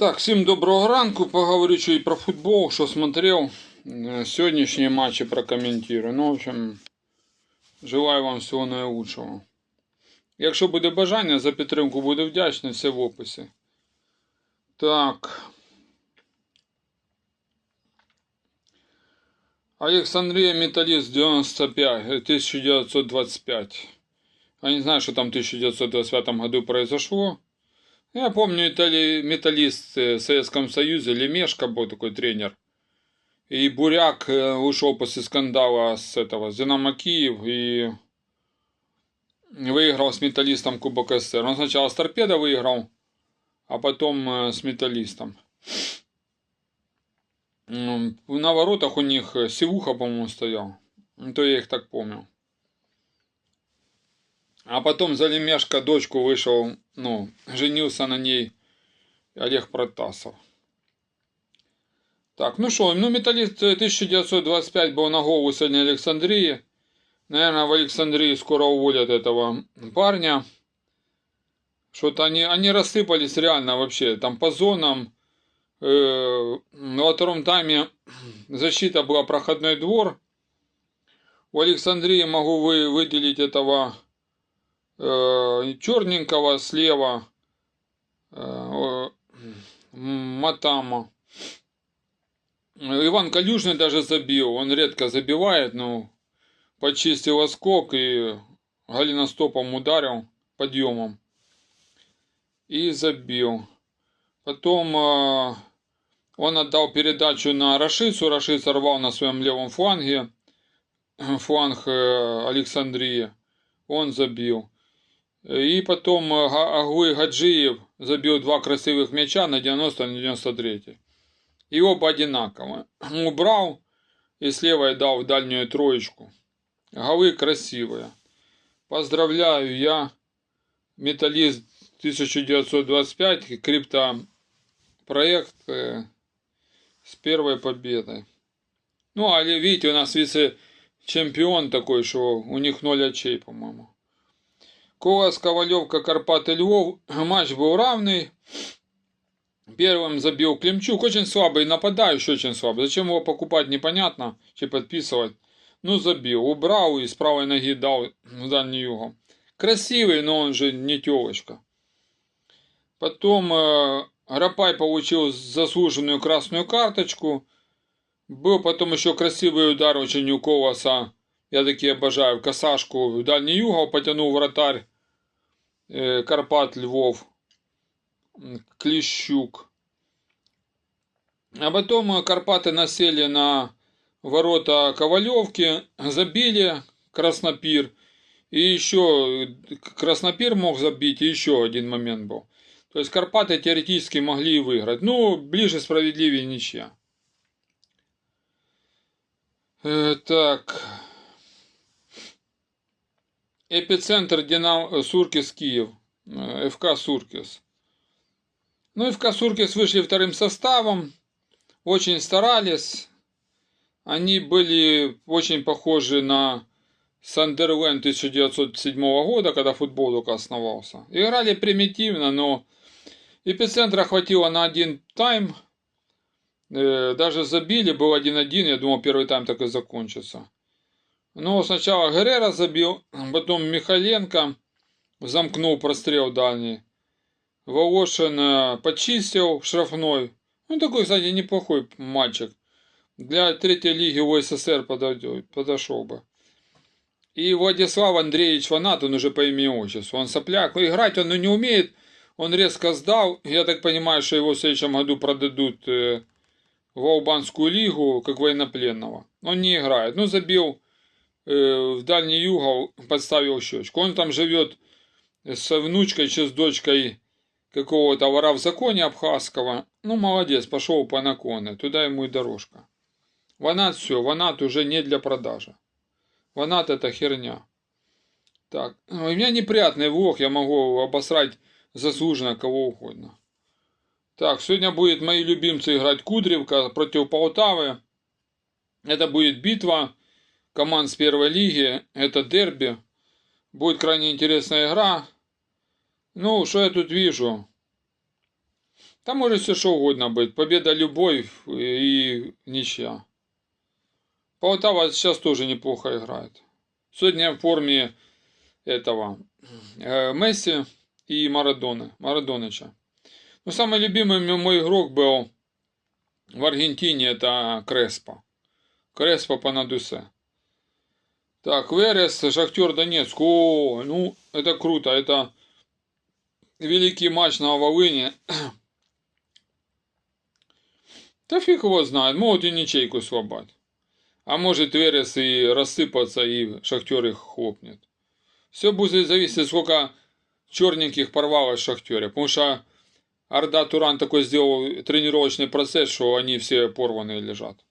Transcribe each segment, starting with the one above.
Так, всім доброго ранку. Поговорю ще і про футбол, що смотрел. Э, Сьогоднішні матчі прокоментую. Ну, в общем, желаю вам всього найкращого. Якщо буде бажання, за підтримку буду вдячний, все в описі. Так. Александрия Металлист 95, э, 1925. Я не знаю, что там в 1925 году произошло. Я помню, Итали... металлист э, в Советском Союзе, Лемешко был такой тренер. И Буряк э, ушел после скандала с этого, с Динамо Киев и выиграл с металлистом Кубок СССР. Он сначала с торпедо выиграл, а потом э, с металлистом. М, На воротах у них Севуха, по-моему, стоял. Ну, То я их так помню. А потом за Лемешко дочку вышел, ну, женился на ней Олег Протасов. Так, ну что, ну металлист э, 1925 был на голову сегодня Александрии. Наверное, в Александрии скоро уволят этого парня. Что-то они, они рассыпались реально вообще. Там по зонам. Э, во втором тайме защита была проходной двор. У Александрии могу вы, выделить этого черненького слева. Э, Матама. Иван Калюжный даже забил. Он редко забивает, но почистил оскок и голеностопом ударил подъемом. И забил. Потом э, он отдал передачу на Рашицу. Рашид сорвал на своем левом фланге. Фланг э, Александрии. Он забил. И потом э, Агуй Гаджиев забил два красивых мяча на 90 и на 93. И оба одинаково. Убрал и с левой дал дальнюю троечку. Голы красивые. Поздравляю я, металлист 1925, криптопроект э, с первой победой. Ну, а видите, у нас вице-чемпион такой, что у них 0 очей, по-моему. Колос, Ковалевка, Карпаты, Львов. Матч был равный. Первым забил Климчук. Очень слабый нападающий, очень слабый. Зачем его покупать, непонятно. Чи подписывать. Ну, забил. Убрал и с правой ноги дал в дальний угол. Красивый, но он же не телочка. Потом э, Рапай получил заслуженную красную карточку. Был потом еще красивый удар очень у Колоса. Я такие обожаю. Косашку в дальний угол потянул вратарь. Э, Карпат Львов. Клещук. А потом э, Карпаты насели на ворота Ковалевки, забили Краснопир. И еще э, Краснопир мог забить, и еще один момент был. То есть Карпаты теоретически могли и выиграть. Ну, ближе справедливее ничья. Э, так. Эпицентр Динам... Суркис Киев. Э, ФК Суркис. Ну, ФК Суркис вышли вторым составом. Очень старались. Они были очень похожи на Сандерленд 1907 года, когда футбол только основался. Играли примитивно, но эпицентра хватило на один тайм. Э, Даже забили, был 1-1, я думал, первый тайм так и закончится. Но сначала Геррера забил, потом Михаленко замкнул прострел дальний. Волошин э, почистил штрафной. Ну, такой, кстати, неплохой мальчик. Для третьей лиги СССР подошел бы. И Владислав Андреевич Фанат, он уже по имени отчеству. Он сопляк. Ну, Играть он ну, не умеет. Он резко сдал. Я так понимаю, что его в следующем году продадут э, в Албанскую лигу, как военнопленного. Он не играет. Ну, забил в дальний угол, подставил щечку. Он там живет с внучкой, чи с дочкой какого-то вора в законе абхазского. Ну, молодец, пошел по наклону. Туда ему и дорожка. Ванат все, ванат уже не для продажи. Ванат это херня. Так, у меня неприятный влог, я могу обосрать заслуженно кого угодно. Так, сегодня будет мои любимцы играть Кудревка против Полтавы. Это будет битва команд с первой лиги. Это дерби. Будет крайне интересная игра. Ну, что я тут вижу? Там может все что угодно быть. Победа любой и ничья. Полтава сейчас тоже неплохо играет. Сегодня в форме этого э, Месси и Марадоны, Марадоныча. Ну, самый любимый мой игрок был в Аргентине, это Креспо. Креспо по Надусе. Так, Верес, Шахтер Донецк. О, ну, это круто. Это великий матч на Волыне. Да фиг его знает, могут и ничейку слабать. А может Верес и рассыпаться, и Шахтер их хлопнет. Все будет зависеть, сколько черненьких порвалось в Шахтере. Потому что Орда Туран такой сделал тренировочный процесс, что они все порванные лежат.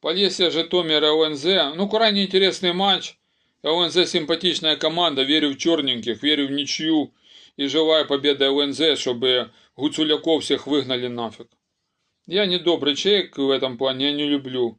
Полесье, Житомир, ЛНЗ. Ну, крайне интересный матч. ЛНЗ симпатичная команда. Верю в черненьких, верю в ничью. И желаю победы ЛНЗ, чтобы Гуцуляков всех выгнали нафиг. Я не добрый человек в этом плане, я не люблю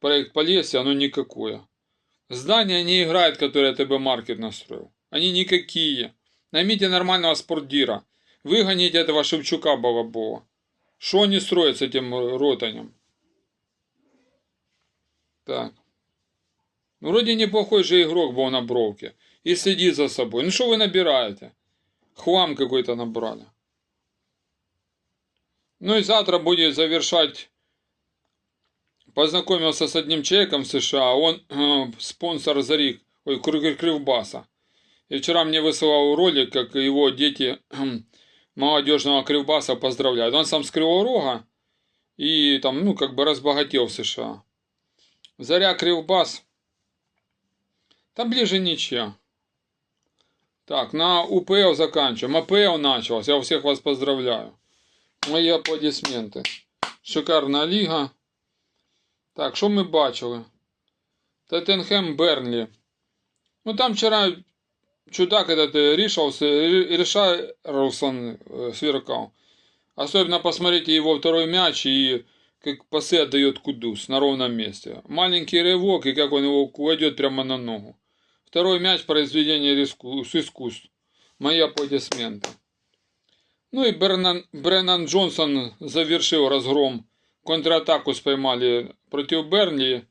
проект Полесье, оно никакое. Здания не играет, которые ТБ Маркет настроил. Они никакие. Наймите нормального спортдира. Выгоните этого Шевчука Балабова. Что они строят с этим ротанем? Так. Вроде неплохой же игрок был на бровке. И следит за собой. Ну что вы набираете? Хлам какой-то набрали. Ну и завтра будет завершать. Познакомился с одним человеком в США. Он э, спонсор Зарик. Ой, Кривбаса. И вчера мне высылал ролик, как его дети э, молодежного Кривбаса поздравляют. Он сам с Кривого Рога. И там, ну, как бы разбогател в США. Заря Кривбас. Там ближе ничья. Так, на УПЛ заканчиваем. АПЛ началось. Я всех вас поздравляю. Мої аплодисменти. Шикарна ліга. Так, що ми бачили? Тоттенхем Бернлі. Ну там вчера чудак этот Ришался, Ришарлсон сверкал. Особенно посмотрите его второй мяч и как пасы отдает Кудус на ровном месте. Маленький рывок и как он его кладет прямо на ногу. Второй мяч произведение с искусств. Мои аплодисменты. Ну и Бернан, Бреннан Джонсон завершил разгром. Контратаку споймали против Бернли.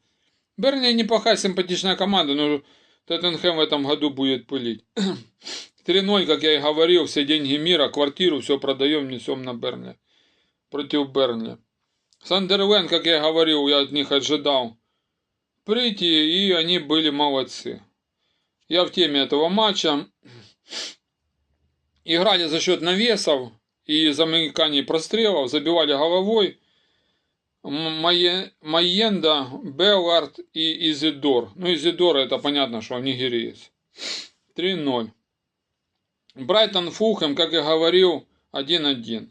Бернли неплохая симпатичная команда, но Тоттенхэм в этом году будет пылить. 3-0, как я и говорил, все деньги мира, квартиру, все продаем, несем на Бернли. Против Бернли. Сандерленд, как я говорил, я от них ожидал прийти, и они были молодцы. Я в теме этого матча играли за счет навесов и замыканий прострелов, забивали головой. Майенда, Беллард и Изидор. Ну, Изидор это понятно, что он нигериец. 3-0. Брайтон Фулхэм, как я говорил, 1-1.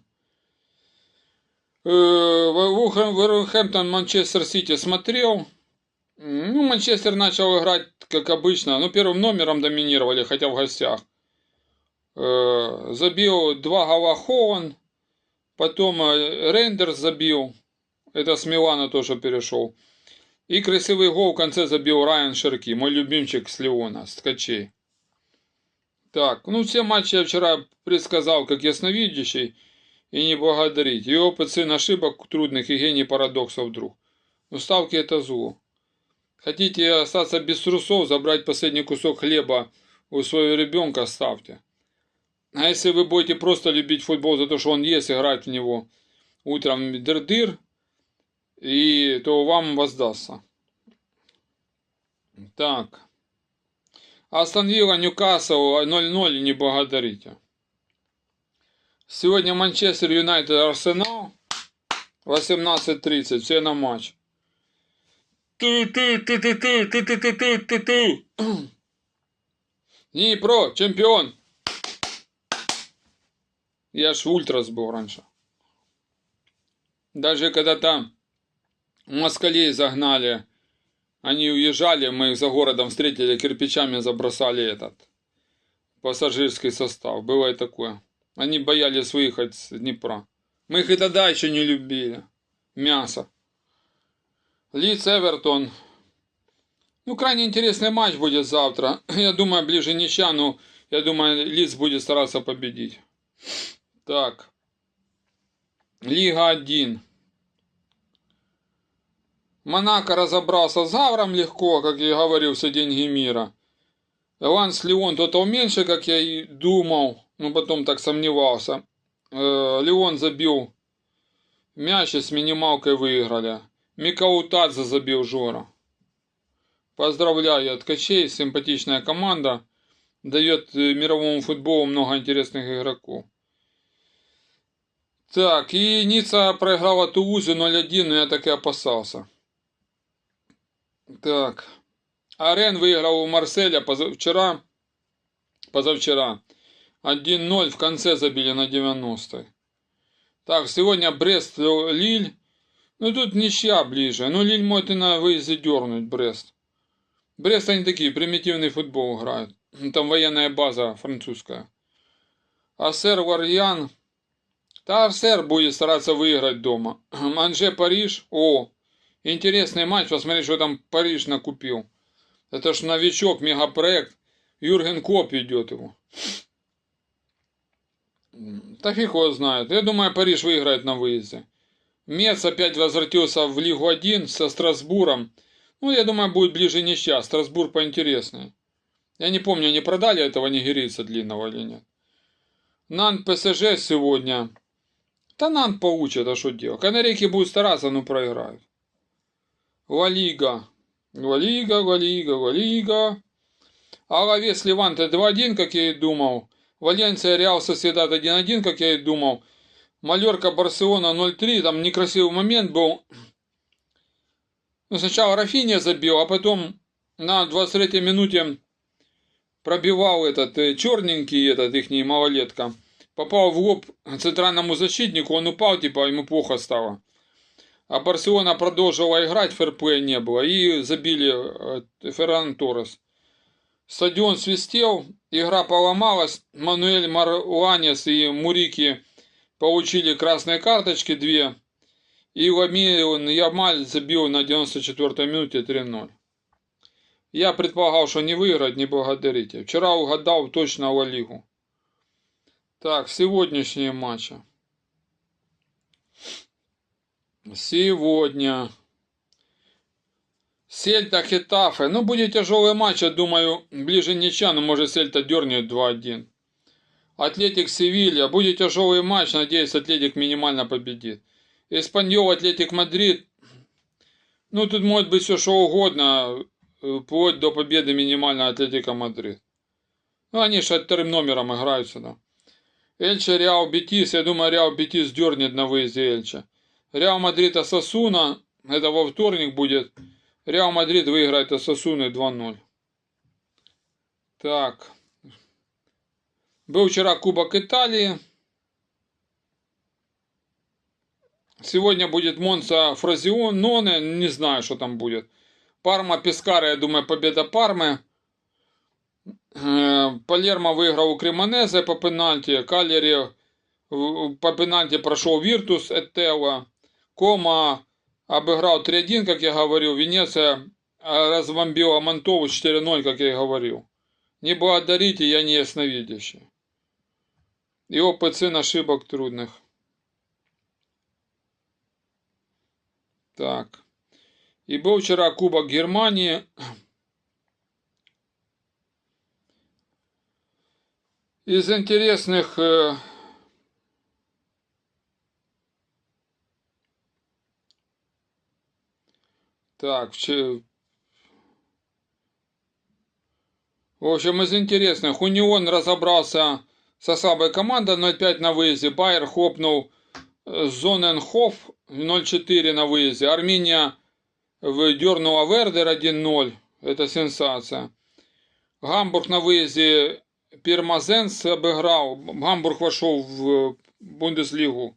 Вулхэмптон Манчестер Сити смотрел. Ну, Манчестер начал играть, как обычно. Ну, первым номером доминировали, хотя в гостях. Э, забил два гола Хоуэн, потом э, Рейндерс забил, это с Милана тоже перешел. И красивый гол в конце забил Райан Шерки, мой любимчик с Леона, с ткачей. Так, ну все матчи я вчера предсказал как ясновидящий и не благодарить. И опыт сын ошибок трудных и гений парадоксов вдруг. Но ставки это зло. Хотите остаться без трусов, забрать последний кусок хлеба у своего ребенка, ставьте. А если вы будете просто любить футбол за то, что он есть, играть в него утром дыр-дыр, и то вам воздастся. Так. Астон Вилла, Ньюкасл 0-0, не благодарите. Сегодня Манчестер Юнайтед Арсенал 18.30. Все на матч. Дніпро, чемпион Я ж ультрас был раньше Даже когда там москалей загнали, они уезжали, мы их за городом встретили, кирпичами забросали этот пассажирский состав. Бывает такое. Они боялись выехать с Днепра. Мы их и тогда еще не любили. Мясо. Лиц Эвертон. Ну, крайне интересный матч будет завтра. Я думаю, ближе ничья, но я думаю, Лиц будет стараться победить. Так. Лига 1. Монако разобрался с Гавром легко, как я говорил, все деньги мира. Ланс Леон то меньше, как я и думал, но потом так сомневался. Э, Леон забил мяч и с минималкой выиграли. Микаутадзе забил Жора. Поздравляю ткачей, симпатичная команда. Дает э, мировому футболу много интересных игроков. Так, и Ницца проиграла Тулузе 0-1, но я так и опасался. Так. Арен выиграл у Марселя позавчера. Позавчера. 1-0 в конце забили на 90-й. Так, сегодня Брест-Лиль. Ну, тут ничья ближе. Ну, Лиль может и на выезде дернуть Брест. Брест они такие, примитивный футбол играют. Там военная база французская. Ассер Варьян. Да, Ассер будет стараться выиграть дома. Анже Париж. О, интересный матч. Посмотри, что там Париж накупил. Это ж новичок, мегапроект. Юрген Коп идет его. Да фиг его знает. Я думаю, Париж выиграет на выезде. Мец опять возвратился в Лигу 1 со Страсбуром. Ну, я думаю, будет ближе не сейчас. Страсбург поинтереснее. Я не помню, они продали этого нигерийца длинного или нет. Нан ПСЖ сегодня. Да Нан получит, а что делать? Канарейки будут стараться, но проиграют. Ла Лига. Ла Лига, Ла Лига, Ла Лига. Алавес Леванте 2-1, как я и думал. Валенсия Реал Соседат 1-1, как я и думал. Малерка Барселона 0-3, там некрасивый момент был. Ну, сначала Рафиния забил, а потом на 23-й минуте пробивал этот э, черненький, этот их малолетка. Попал в лоб центральному защитнику, он упал, типа, ему плохо стало. А Барселона продолжила играть, ферплея не было. И забили э, Ферран Торрес. Стадион свистел, игра поломалась. Мануэль Маруанес и Мурики получили красные карточки, две. И Ламин Ямаль забил на 94-й минуте 3-0. Я предполагал, что не выиграть, не благодарите. Вчера угадал точно Ла Лигу. Так, сегодняшние матчи. Сегодня. Сельта Хетафе. Ну, будет тяжелый матч, я думаю, ближе ничья, но может Сельта дернет 2-1. Атлетик Севилья. Будет тяжелый матч, надеюсь, Атлетик минимально победит. Испаньол, Атлетик Мадрид. Ну, тут может быть все что угодно, вплоть до победы минимально Атлетика Мадрид. Ну, они же вторым номером играют сюда. Эльча, Реал, Бетис. Я думаю, Реал Бетис дернет на выезде Эльча. Реал Мадрид, Асасуна. Это во вторник будет. Реал Мадрид выиграет Асасуны 2-0. Так. Был вчера Кубок Италии. Сегодня будет Монса Фразиононе, не знаю, что там будет. Парма Пескара, я думаю, победа Пармы. Э, Палермо выиграл у Кремонезе по пенальти. Калери по пенальти прошел Виртус Этела. Кома обыграл 3-1, как я говорил. Венеция разбомбила Мантову 4-0, как я и говорил. Не благодарите, я не ясновидящий. И опыт сын ошибок трудных. Так. И был вчера Кубок Германии. Из интересных Так, в общем, из интересных. Унион разобрался со слабой командой 0-5 на выезде. Байер хлопнул Зоненхоф 0-4 на выезде. Армения дернула Вердер 1-0. Это сенсация. Гамбург на выезде Пермазенс обыграл. Гамбург вошел в Бундеслигу.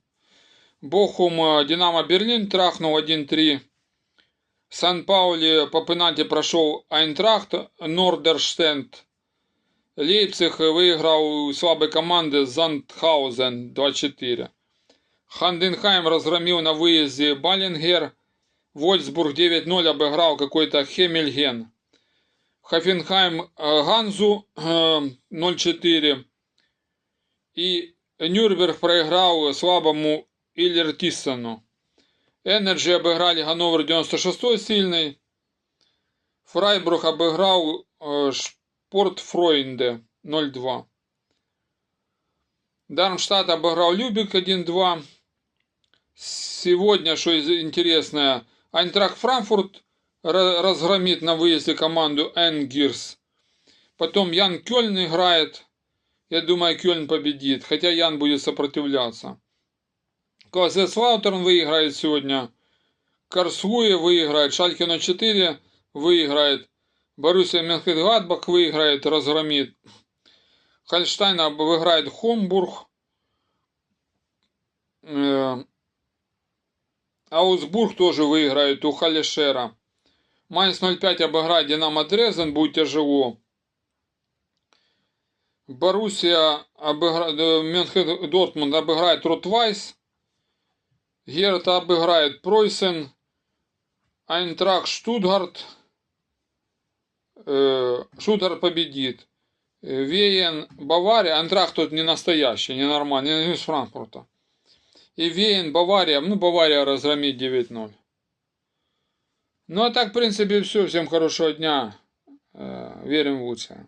Бохум Динамо Берлин трахнул 1-3. Сан-Паули по пенальти прошел Айнтрахт Нордерштенд. Лейпциг выиграл у слабой команды Зандхаузен 2-4. Ханденхайм разгромил на выезде Баллингер. Вольсбург 9-0 обыграл какой-то Хемельген. Хофенхайм э, Ганзу 0-4. Э, И Нюрнберг проиграл слабому Иллер Тиссону. Энерджи обыграли Ганновер 96 сильный. Фрайбрух обыграл э, Шпорт Фройнде 0-2. Дармштадт обыграл Любик 1-2. Сегодня, что интересное, Айнтрак Франкфурт ра- разгромит на выезде команду Энгирс. Потом Ян Кёльн играет. Я думаю, Кёльн победит, хотя Ян будет сопротивляться. КСС Ваутерн выиграет сегодня. Карсруе выиграет. Шальке 04 выиграет. Боруссия Менхедгладбах выиграет, разгромит. Хольштайн выиграет Хомбург. Аусбург тоже выиграет у Халишера. Майнц 05 обыграет Динамо Дрезен, будет тяжело. Боруссия обыграет, Мюнхен Дортмунд обыграет Ротвайс. Герта обыграет Пройсен. Айнтрак Штутгарт. Э, Штутгарт победит. Э, Вейен Бавария. Айнтрак тут не настоящий, не нормальный, не из Франкфурта. И Вейен Бавария. Ну, Бавария разгромит 9-0. Ну, а так, в принципе, все. Всем хорошего дня. Э, Верим в лучшее.